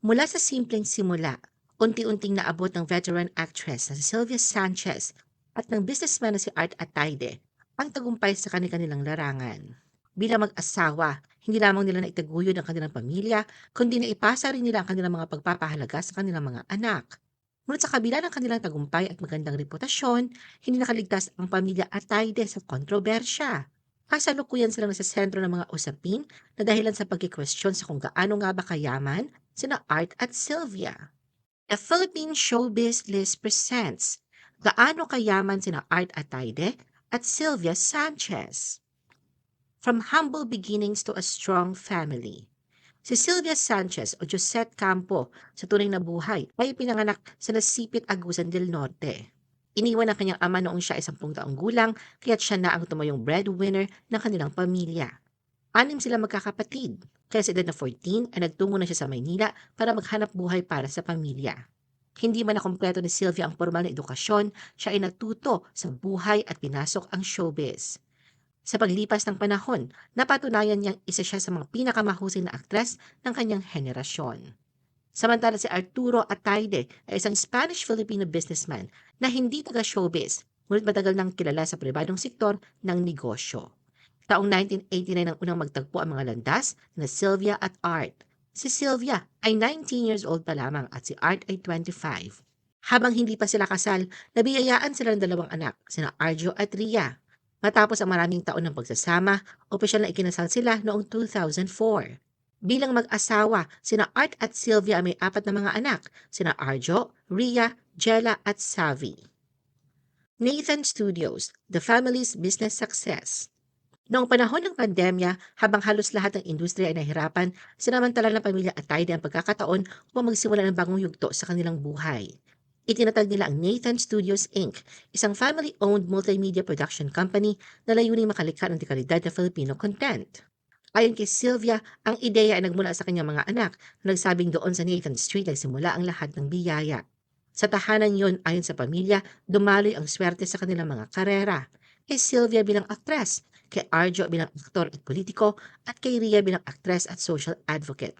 Mula sa simpleng simula, unti-unting naabot ng veteran actress na si Sylvia Sanchez at ng businessman na si Art Atayde ang tagumpay sa kanilang larangan. Bilang mag-asawa, hindi lamang nila naitaguyod ang kanilang pamilya, kundi naipasa rin nila ang kanilang mga pagpapahalaga sa kanilang mga anak. Ngunit sa kabila ng kanilang tagumpay at magandang reputasyon, hindi nakaligtas ang pamilya Atayde sa kontrobersya. Kasalukuyan silang nasa sentro ng mga usapin na dahilan sa pagkikwestiyon sa kung gaano nga ba kayaman sina Art at Sylvia. A Philippine Showbiz List presents Gaano kayaman sina Art Atayde at Sylvia Sanchez. From humble beginnings to a strong family. Si Sylvia Sanchez o Josette Campo sa tunay na buhay ay pinanganak sa Nasipit, Agusan del Norte. Iniwan ng kanyang ama noong siya sampung taong gulang kaya't siya na ang tumayong breadwinner ng kanilang pamilya. Anim sila magkakapatid, kaya sa edad na 14 ay nagtungo na siya sa Maynila para maghanap buhay para sa pamilya. Hindi man nakumpleto ni Sylvia ang formal na edukasyon, siya ay natuto sa buhay at pinasok ang showbiz. Sa paglipas ng panahon, napatunayan niyang isa siya sa mga pinakamahusay na aktres ng kanyang henerasyon. Samantala si Arturo Atayde ay isang Spanish-Filipino businessman na hindi taga-showbiz, ngunit matagal nang kilala sa pribadong sektor ng negosyo. Taong 1989 ang unang magtagpo ang mga landas na Sylvia at Art. Si Sylvia ay 19 years old pa lamang at si Art ay 25. Habang hindi pa sila kasal, nabiyayaan sila ng dalawang anak, sina Arjo at Ria. Matapos ang maraming taon ng pagsasama, opisyal na ikinasal sila noong 2004. Bilang mag-asawa, sina Art at Sylvia ay may apat na mga anak, sina Arjo, Ria, Jella at Savi. Nathan Studios, the family's business success. Noong panahon ng pandemya, habang halos lahat ng industriya ay nahirapan, sinamantala ng pamilya Atayde ang pagkakataon upang magsimula ng bagong yugto sa kanilang buhay. Itinatag nila ang Nathan Studios Inc., isang family-owned multimedia production company na layuning makalikha ng dekalidad na Filipino content. Ayon kay Sylvia, ang ideya ay nagmula sa kanyang mga anak na nagsabing doon sa Nathan Street nagsimula ang lahat ng biyaya. Sa tahanan yon, ayon sa pamilya, dumaloy ang swerte sa kanilang mga karera. Kay Sylvia bilang aktres, kay Arjo bilang aktor at politiko, at kay Ria bilang aktres at social advocate.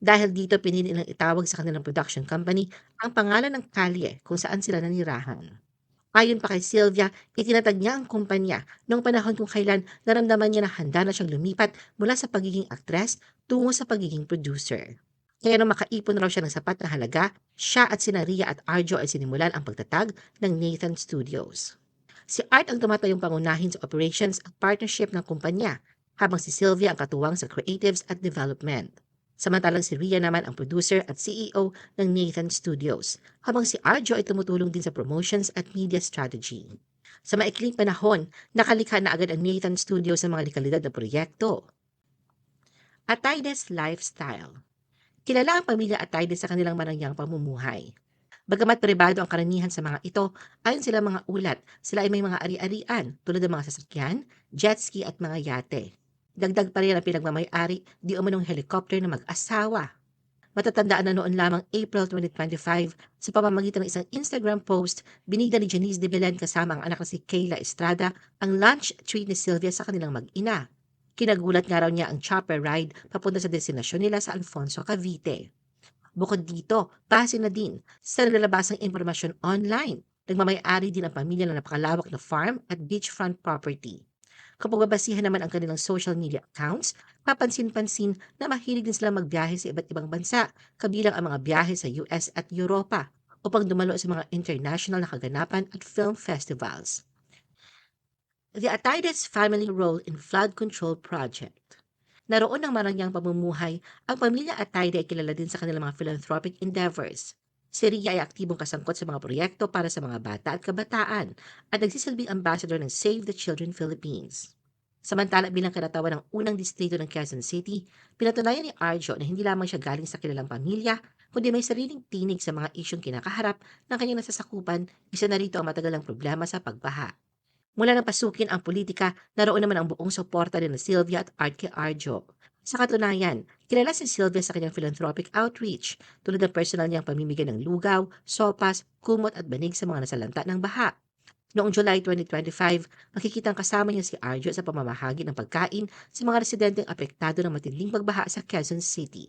Dahil dito pinili nilang itawag sa kanilang production company ang pangalan ng kalye kung saan sila nanirahan. Ayon pa kay Sylvia, itinatag niya ang kumpanya noong panahon kung kailan naramdaman niya na handa na siyang lumipat mula sa pagiging aktres tungo sa pagiging producer. Kaya nung makaipon raw siya ng sapat na halaga, siya at sina Ria at Arjo ay sinimulan ang pagtatag ng Nathan Studios. Si Art ang tumatayong pangunahin sa operations at partnership ng kumpanya, habang si Sylvia ang katuwang sa creatives at development. Samantalang si Ria naman ang producer at CEO ng Nathan Studios, habang si Arjo ay tumutulong din sa promotions at media strategy. Sa maikling panahon, nakalikha na agad ang Nathan Studios sa mga likalidad na proyekto. Ataydes Lifestyle Kilala ang pamilya Atayde sa kanilang marangyang pamumuhay. Bagamat pribado ang karamihan sa mga ito, ayon sila mga ulat, sila ay may mga ari-arian tulad ng mga sasakyan, jet ski at mga yate. Dagdag pa rin ang pinagmamayari di umanong helicopter na mag-asawa. Matatandaan na noon lamang April 2025 sa pamamagitan ng isang Instagram post, binigda ni Janice de Belen kasama ang anak na si Kayla Estrada ang lunch treat ni Sylvia sa kanilang mag-ina. Kinagulat nga raw niya ang chopper ride papunta sa destinasyon nila sa Alfonso, Cavite. Bukod dito, base na din sa nalalabasang impormasyon online. Nagmamayari din ang pamilya ng napakalawak na farm at beachfront property. Kapag babasihan naman ang kanilang social media accounts, papansin-pansin na mahilig din sila magbiyahe sa iba't ibang bansa, kabilang ang mga biyahe sa US at Europa, upang dumalo sa mga international na kaganapan at film festivals. The Ataydes Family Role in Flood Control Project Naroon ng marangyang pamumuhay, ang pamilya Atayde ay kilala din sa kanilang mga philanthropic endeavors. Si Ria ay aktibong kasangkot sa mga proyekto para sa mga bata at kabataan at nagsisilbing ambassador ng Save the Children Philippines. Samantala bilang kanatawan ng unang distrito ng Quezon City, pinatunayan ni Arjo na hindi lamang siya galing sa kilalang pamilya, kundi may sariling tinig sa mga isyong kinakaharap ng kanyang nasasakupan, isa na rito ang matagalang problema sa pagbaha. Mula nang pasukin ang politika, naroon naman ang buong suporta ni Sylvia at Art kay Arjo. Sa katunayan, kilala si Sylvia sa kanyang philanthropic outreach tulad ng personal niyang pamimigay ng lugaw, sopas, kumot at banig sa mga nasalanta ng baha. Noong July 2025, makikitang kasama niya si Arjo sa pamamahagi ng pagkain sa mga residenteng apektado ng matinding pagbaha sa Quezon City.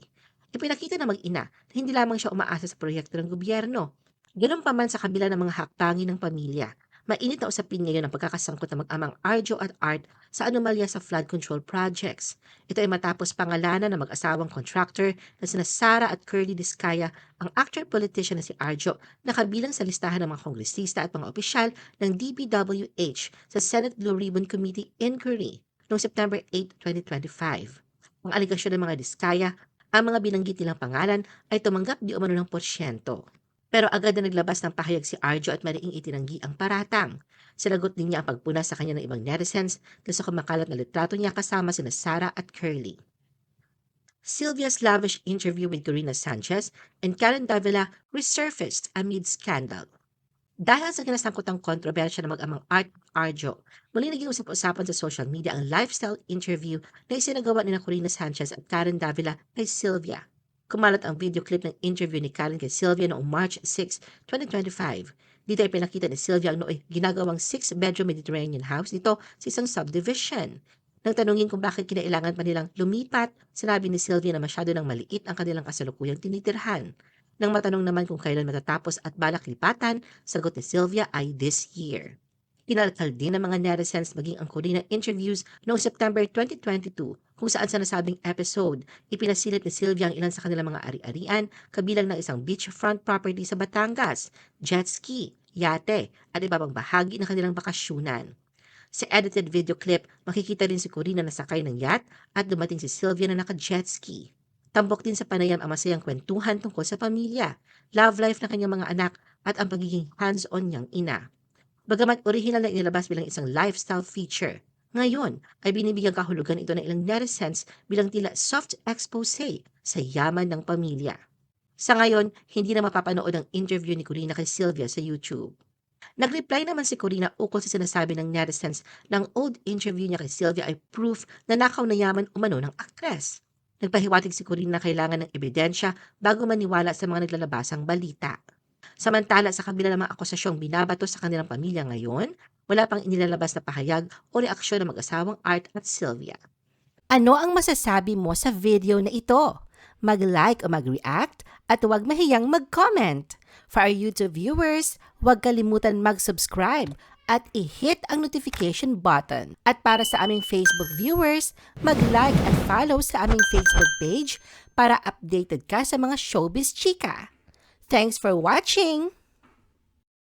Ipinakita ng mag-ina na hindi lamang siya umaasa sa proyekto ng gobyerno. Ganun pa man sa kabila ng mga hakbangin ng pamilya. Mainit na usapin ngayon ang pagkakasangkot ng mag-amang Arjo at Art sa anomalya sa flood control projects. Ito ay matapos pangalanan ng mag-asawang contractor na sina Sara at Curly Discaya, ang actor politician na si Arjo na kabilang sa listahan ng mga kongresista at mga opisyal ng DPWH sa Senate Blue Ribbon Committee Inquiry noong September 8, 2025. Ang aligasyon ng mga Discaya, ang mga binanggit nilang pangalan ay tumanggap di umano ng porsyento. Pero agad na naglabas ng pahayag si Arjo at mariing itinanggi ang paratang. Sinagot din niya ang pagpuna sa kanya ng ibang netizens dahil sa kumakalat na litrato niya kasama sina Sara at Curly. Sylvia's lavish interview with Corina Sanchez and Karen Davila resurfaced amid scandal. Dahil sa kinasangkutang kontrobersya ng mag-amang Art Arjo, muli naging usap-usapan sa social media ang lifestyle interview na isinagawa ni na Corina Sanchez at Karen Davila kay Sylvia. Kumalat ang video clip ng interview ni Karen kay Sylvia noong March 6, 2025. Dito ay pinakita ni Sylvia ang nooy ginagawang six-bedroom Mediterranean house nito sa isang subdivision. Nang tanungin kung bakit kinailangan pa nilang lumipat, sinabi ni Sylvia na masyado nang maliit ang kanilang kasalukuyang tinitirhan. Nang matanong naman kung kailan matatapos at balak lipatan, sagot ni Sylvia ay this year. Kinalkal din ng mga netizens maging ang Corina interviews noong September 2022 kung saan sa nasabing episode, ipinasilip ni Sylvia ang ilan sa kanilang mga ari-arian kabilang ng isang beachfront property sa Batangas, jet ski, yate, at iba pang bahagi ng kanilang bakasyunan. Sa edited video clip, makikita din si Corina na sakay ng yacht at dumating si Sylvia na naka-jet ski. Tambok din sa panayam ang masayang kwentuhan tungkol sa pamilya, love life ng kanyang mga anak at ang pagiging hands-on niyang ina. Bagamat original na inilabas bilang isang lifestyle feature, ngayon ay binibigyan kahulugan ito ng ilang netizens bilang tila soft expose sa yaman ng pamilya. Sa ngayon, hindi na mapapanood ang interview ni Corina kay Sylvia sa YouTube. Nag-reply naman si Corina ukol sa sinasabi ng netizens ng old interview niya kay Sylvia ay proof na nakaw na yaman umano ng aktres. Nagpahiwatig si Corina na kailangan ng ebidensya bago maniwala sa mga naglalabasang balita. Samantala sa kabila ng mga akusasyong binabato sa kanilang pamilya ngayon, wala pang inilalabas na pahayag o reaksyon ng mag-asawang Art at Sylvia. Ano ang masasabi mo sa video na ito? Mag-like o mag-react at huwag mahiyang mag-comment. For our YouTube viewers, huwag kalimutan mag-subscribe at i-hit ang notification button. At para sa aming Facebook viewers, mag-like at follow sa aming Facebook page para updated ka sa mga showbiz chika. Thanks for watching!